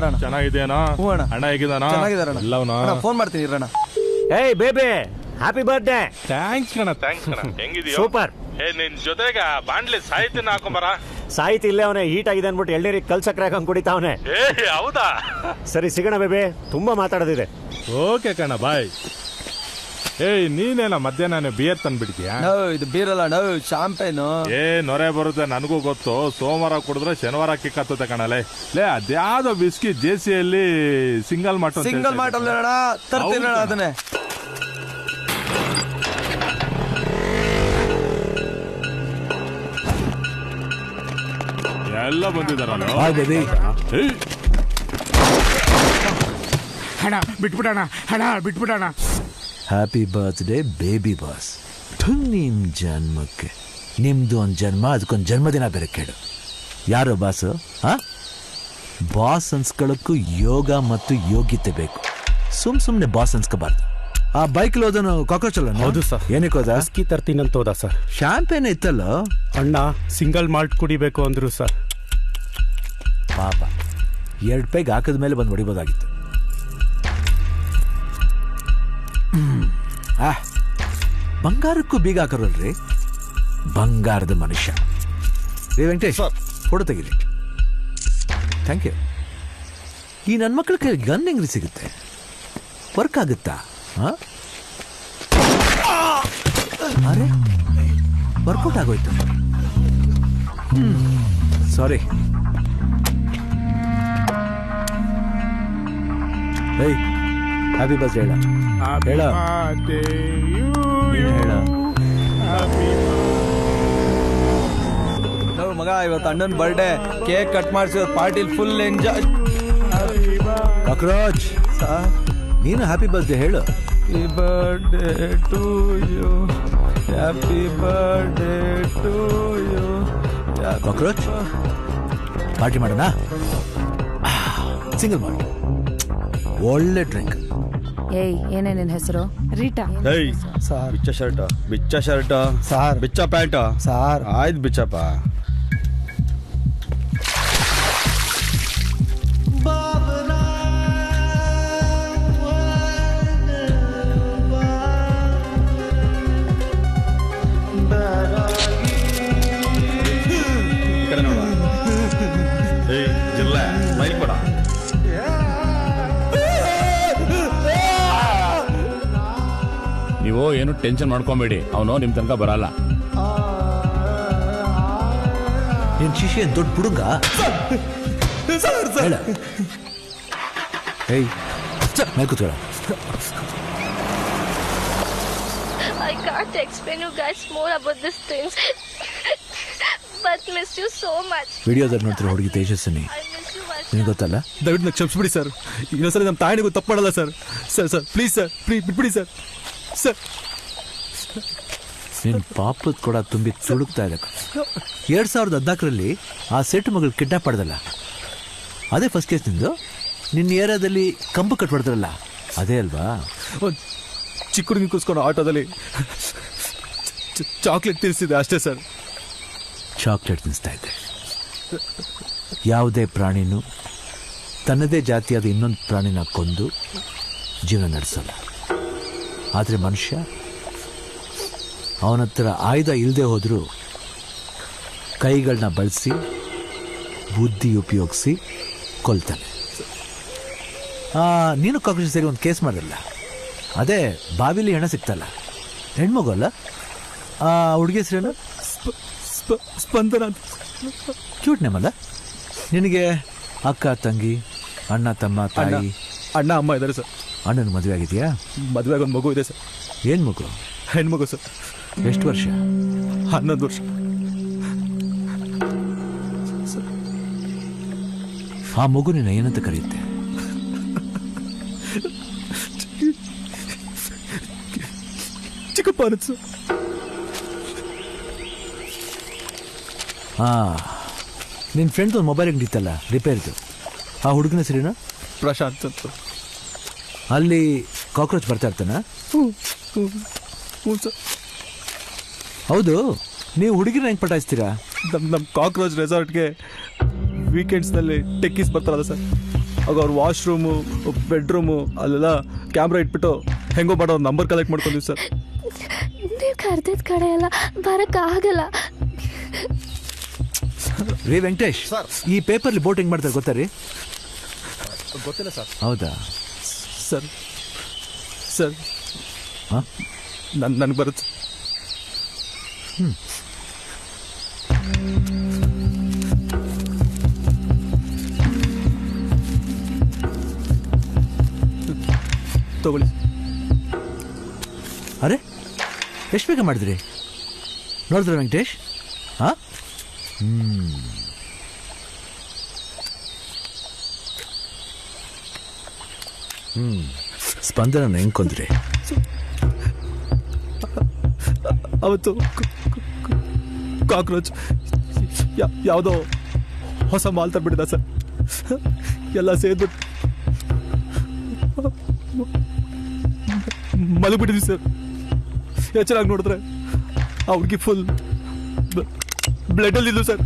ನಮಸ್ಕಾರ ಅಣ್ಣ. ಚೆನ್ನಾಗಿದೆಯಾ ಹ್ಞೂ ಅಣ್ಣ. ಅಣ್ಣ ಹೇಗಿದಾನ ಚೆನ್ನಾಗಿದ್ದಾರೆ ಅಣ್ಣ. ಎಲ್ಲವನ ಅಣ್ಣ ಫೋನ್ ಮಾಡ್ತೀನಿ ಇರಣ್ಣ. ಏಯ್ ಬೇಬಿ ಹ್ಯಾಪಿ ಬರ್ತ್ಡೇ ಥ್ಯಾಂಕ್ಸ್ ಕಣ ಥ್ಯಾಂಕ್ಸ್ ಕಣ ಹೆಂಗಿದೀಯ? ಸೂಪರ್ ಏ ನಿನ್ ಜೊತೆಗ ಬಾಂಡ್ಲಿ ಸಾಹಿತ್ಯನ ಹಾಕೊಂಬರ. ಸಾಹಿತ್ಯ ಇಲ್ಲೇ ಅವನೇ ಹೀಟ್ ಆಗಿದೆ ಅಂದ್ಬಿಟ್ಟು ಎಳ್ನೀರಿಗೆ ಕಲ್ಸಕ್ರೆ ಕುಡಿತಾ ಅವನೇ. ಏ ಹೌದಾ? ಸರಿ ಸಿಗೋಣ ಬೇಬಿ. ತುಂಬಾ ಮಾತಾಡೋದಿದೆ. ಓಕೆ ಕಣ ಬಾಯ್ ಏಯ್ ನೀನೇನ ಮಧ್ಯಾಹ್ನ ಬಿಯರ್ ತಂದ್ಬಿಡ್ತೀಯಾ ನೋ ಇದು ಬೀರಲ್ಲ ನೋ ಶಾಂಪೇನು ಏ ನೊರೆ ಬರುತ್ತೆ ನನಗೂ ಗೊತ್ತು. ಸೋಮವಾರ ಕುಡಿದ್ರೆ ಶನಿವಾರ ಕಿಕ್ಕತ್ತದೆ ಕಣಲೆ. ಲೇ ಅದ್ಯಾವ್ದೋ ಬಿಸ್ಕಿ ಜೆ ಸಿಯಲ್ಲಿ ಸಿಂಗಲ್ ಮಾಟ್ ಸಿಂಗಲ್ ಮಾಡಲ್ಲ ಅಣ್ಣ ತರ್ತೀನಿ ಅಣ್ಣ? ಅದನ್ನೇ. ಎಲ್ಲ ಬಂದಿದಾರಲ್ಲ ಏಯ್! ಹಣ ಬಿಟ್ಬಿಡೋಣ ಹಣ ಬಿಟ್ಬಿಡೋಣ. ಹ್ಯಾಪಿ ಬರ್ತ್ಡೇ ಬೇಬಿ ಬಾಸ್ ನಿಮ್ಮ ಜನ್ಮಕ್ಕೆ. ನಿಮ್ಮದು ಒಂದು ಜನ್ಮ ಅದಕ್ಕೊಂದು ಜನ್ಮದಿನ ಬೇರೆ ಕೇಳು. ಯಾರು ಬಾಸು ಹಾಂ? ಬಾಸ್ ಅನ್ಸ್ಕೊಳ್ಳೋಕ್ಕೂ ಯೋಗ ಮತ್ತು ಯೋಗ್ಯತೆ ಬೇಕು. ಸುಮ್ ಸುಮ್ಮನೆ ಬಾಸ್ ಅನ್ಸ್ಕೋಬಾರ್ದು. ಆ ಬೈಕ್ ಹೋದನು ಕಾಕೋಚ್ ಅಲ್ಲ ಹೌದು ಸರ್. ಏನಕ್ಕೆ ಹೋದ? ಅಸ್ಕಿ ಅಂತ ಹೋದ ಸರ್. ಶಾಂಪೇನ್ ಇತ್ತಲ್ಲ? ಅಣ್ಣ ಸಿಂಗಲ್ ಮಾಲ್ಟ್ ಕುಡಿಬೇಕು ಅಂದ್ರು ಸರ್. ಪಾಪ. ಎರಡು ಪೈಗ್ ಹಾಕಿದ ಮೇಲೆ ಬಂದು ಹೊಡಿಬೋದಾಗಿತ್ತು. ಬಂಗಾರಕ್ಕೂ ಬೀಗ ಹಾಕರಲ್ರಿ? ಬಂಗಾರದ ಮನುಷ್ಯ. ರೇ ವೆಂಕಟೇಶ್ ಫೋಟೋ ತೆಗೀರಿ. ಥ್ಯಾಂಕ್ ಯು ಈ ನನ್ನ ಮಕ್ಕಳ ಕೈ ಗನ್ ಹೆಂಗ್ರಿ ಸಿಗುತ್ತೆ? ವರ್ಕ್ ಆಗುತ್ತಾ? ಹಾ ಅರೆ ವರ್ಕೌಟ್ ಆಗೋಯ್ತು. ಸಾರಿ ಏಯ್ ಹ್ಯಾಪಿ ಬರ್ತ್ಡೇ ಹೇಳ ಹೇಳ. ನೀನು ಹೇಳ. ಮಗ ಇವತ್ತು ಅಣ್ಣನ ಬರ್ಡೇ ಕೇಕ್ ಕಟ್ ಮಾಡಿಸಿ ಪಾರ್ಟಿಲಿ ಫುಲ್ ಎಂಜಾಯ್ ಕಾಕ್ರೋಚ್. ನೀನು ಹ್ಯಾಪಿ ಬರ್ತ್ಡೇ ಹೇಳು. Happy birthday to you happy birthday to you cockroach party ಮಾಡೋಣ? ಸಿಂಗಲ್ ಮಾಡಿ. ಒಳ್ಳೆ ಡ್ರಿಂಕ್ ಏಯ್ ಏನೇ ನಿನ್ ಹೆಸರು? ರೀಟಾ. ಏಯ್ ಸಾರ್. ಬಿಚ್ಚ ಶರ್ಟ್ ಬಿಚ್ಚ ಶರ್ಟ್ ಸಾರ್. ಬಿಚ್ಚ ಪ್ಯಾಂಟ್. ಸಾರ್. ಆಯ್ತು ಬಿಚ್ಚಪ್ಪ. ಈ ಕಡೆ ನೋಡು. ಏಯ್ ಜಿರ್ಲೆ ಮೈಲ್ ನೀವು ಏನು ಟೆನ್ಷನ್ ಮಾಡ್ಕೊಂಬೇಡಿ ಅವನು ನಿಮ್ ತನಕ ಬರಲ್ಲ ನಿನ್ ಶಿಷ್ಯ ಏನ್ ದೊಡ್ಡ ಬುಡುಂಗ ಹೇಳ ಏಯ್ ಮೇಲೆ ಕೂತ್ಕೊಳ್ಳ I can't explain you guys more about these things. but miss you so much. ವಿಡಿಯೋದಲ್ಲಿ ನೋಡ್ತಿರೋ ಹುಡುಗಿ Tejaswini I miss you much. ನಿನಗೆ ಗೊತ್ತಲ್ಲ ದಯವಿಟ್ಟು ನಂಗೆ ಕ್ಷಮಿಸ್ಬಿಡಿ ಸರ್ ಇನ್ನೊಂದ್ಸರಿ ನಮ್ಮ ತಾಯಿನಿಗೂ ತಪ್ಪು ಮಾಡಲ್ಲ sir sir sir please sir please ಬಿಟ್ಬಿಡಿ ಸರ್ ಸರ್. ನಿನ್ ಪಾಪದ ಕೂಡ ತುಂಬಿ ತುಳುಕ್ತಾ ಇದೆ. ಎರಡ್ ಸಾವಿರದ ಹದಿನಾಲ್ಕರಲ್ಲಿ ಆ ಸೆಟ್ ಮಗಳು ಕಿಡ್ನಾಪ್ ಮಾಡ್ದಲ್ಲ. ಅದೇ ಫಸ್ಟ್ ಕೇಸ್ ನಿಂದು? ನಿನ್ನ ಏರಿಯಾದಲ್ಲಿ ಕಂಬ ಕಟ್ಬಿಡ್ತಾರಲ್ಲ. ಅದೇ ಅಲ್ವಾ? ಒಂದು ಚಿಕ್ಕ ಹುಡುಗಿ ಕೂಸ್ಕೊಂಡು ಆಟೋದಲ್ಲಿ ಚಾಕ್ಲೇಟ್ ತಿನ್ಸಿದೆ ಅಷ್ಟೇ ಸರ್. ಚಾಕ್ಲೇಟ್ ತಿನ್ನಿಸ್ತಾ ಇದ್ದೆ ಯಾವುದೇ ಪ್ರಾಣಿನೂ ತನ್ನದೇ ಜಾತಿಯಾದ ಇನ್ನೊಂದು ಪ್ರಾಣಿನ ಕೊಂದು ಜೀವನ ನಡೆಸಲ್ಲ. ಆದರೆ ಮನುಷ್ಯ ಅವನ ಹತ್ರ ಆಯುಧ ಇಲ್ಲದೆ ಹೋದರೂ ಕೈಗಳನ್ನ ಬಳಸಿ ಬುದ್ಧಿ ಉಪಯೋಗಿಸಿ ಕೊಲ್ತಾನೆ. ನೀನು ಕಾಂಗ್ರೆಸ್ ಸೇರಿ ಒಂದು ಕೇಸ್ ಮಾಡಿರಲ್ಲ ಅದೇ ಬಾವಿಲಿ ಹೆಣ ಸಿಗ್ತಲ್ಲ ಹೆಣ್ಮಗು ಅಲ್ಲ? ಹುಡುಗಿ ಹೆಸರೇನು ಸ್ಪ- ಸ್ಪಂದನ ಕ್ಯೂಟ್ ನೇಮಲ್ಲ ನಿನಗೆ ಅಕ್ಕ ತಂಗಿ ಅಣ್ಣ ತಮ್ಮ ತಾಯಿ? ಅಣ್ಣ ಅಮ್ಮ ಇದ್ದಾರೆ ಸರ್. ಅಣ್ಣನ ಮದುವೆ ಆಗಿದೆಯಾ? ಮದುವೆಗೆ ಒಂದು ಮಗು ಇದೆ ಸರ್. ಏನ್ ಮಗು? ಹೆಣ್ಮಗು ಸರ್. ಎಷ್ಟು ವರ್ಷ? ಹನ್ನೊಂದು ವರ್ಷ. ಆ ಮಗು ನಿನ್ನ ಏನಂತ ಕರೆಯುತ್ತೆ? ಚಿಕ್ಕಪ್ಪ ಸರ್ ಹಾ ನಿನ್ನ ಫ್ರೆಂಡ್ ಒಂದು ಮೊಬೈಲ್ ಅಂಗಡಿ ಇತ್ತಲ್ಲ ರಿಪೇರ್ದು ಆ ಹುಡುಗನ ಹೆಸರೇನು? ಪ್ರಶಾಂತ್ ಅಂತ. ಅಲ್ಲಿ ಕಾಕ್ರೋಚ್ ಬರ್ತಾ ಇರ್ತಾನ? ಹ್ಞೂ ಹ್ಞೂ ಹ್ಞೂ ಸರ್. ಹೌದು ನೀವು ಹುಡುಗಿನ ಹೆಂಗೆ ಪಟಾಯಿಸ್ತೀರಾ ನಮ್ಮ ನಮ್ಮ ಕಾಕ್ರೋಚ್ ರೆಸಾರ್ಟ್ಗೆ ವೀಕೆಂಡ್ಸ್ನಲ್ಲಿ ಟೆಕ್ಕೀಸ್ ಬರ್ತಾರಲ್ಲ ಸರ್. ಆಗ ಅವ್ರ ವಾಶ್ರೂಮು ಬೆಡ್ರೂಮು ಅಲ್ಲೆಲ್ಲ ಕ್ಯಾಮ್ರಾ ಇಟ್ಬಿಟ್ಟು ಹೆಂಗೋ ಮಾಡೋ ಅವ್ರ ನಂಬರ್ ಕಲೆಕ್ಟ್ ಮಾಡ್ಕೊಂಡಿವಿ ಸರ್. ನೀವು ಕರೆದಿದ್ದ ಕಡೆ ಎಲ್ಲ ಬರೋಕ್ಕಾಗಲ್ಲ ರೀ ವೆಂಕಟೇಶ್ ಈ ಪೇಪರ್ಲಿ ಬೋಟಿಂಗ್ ಮಾಡ್ತಾರೆ ಗೊತ್ತಾ ರೀ? ಗೊತ್ತಿಲ್ಲ ಸರ್. ಹೌದಾ? ಸರ್. ಸರ್. ಹಾಂ? ನನ್ ನನಗೆ ಬರುತ್ತೆ. ತಗೊಳ್ಳಿ. ಅರೆ ಎಷ್ಟು ಬೇಗ ಮಾಡಿದ್ರಿ? ನೋಡಿದ್ರೆ ವೆಂಕಟೇಶ್? ಹಾ? ಸ್ಪಂದನ ಹೆಂಗ್ ಅವತ್ತು ಕಾಕ್ರೋಚ್ ಯಾವುದೋ ಹೊಸ ಮಾಲ್ ತಂದ್ಬಿಟ್ಟಿದ ಸರ್. ಎಲ್ಲ ಸೇರ್ಬಿಟ್ಟು ಮಲಗಿಬಿಟ್ಟಿದ್ವಿ ಸರ್. ಎಚ್ಚರಾಗಿ ನೋಡಿದ್ರೆ ಆ ಹುಡುಗಿ ಫುಲ್ ಬ್ಲಡಲ್ಲಿದ್ದು ಸರ್.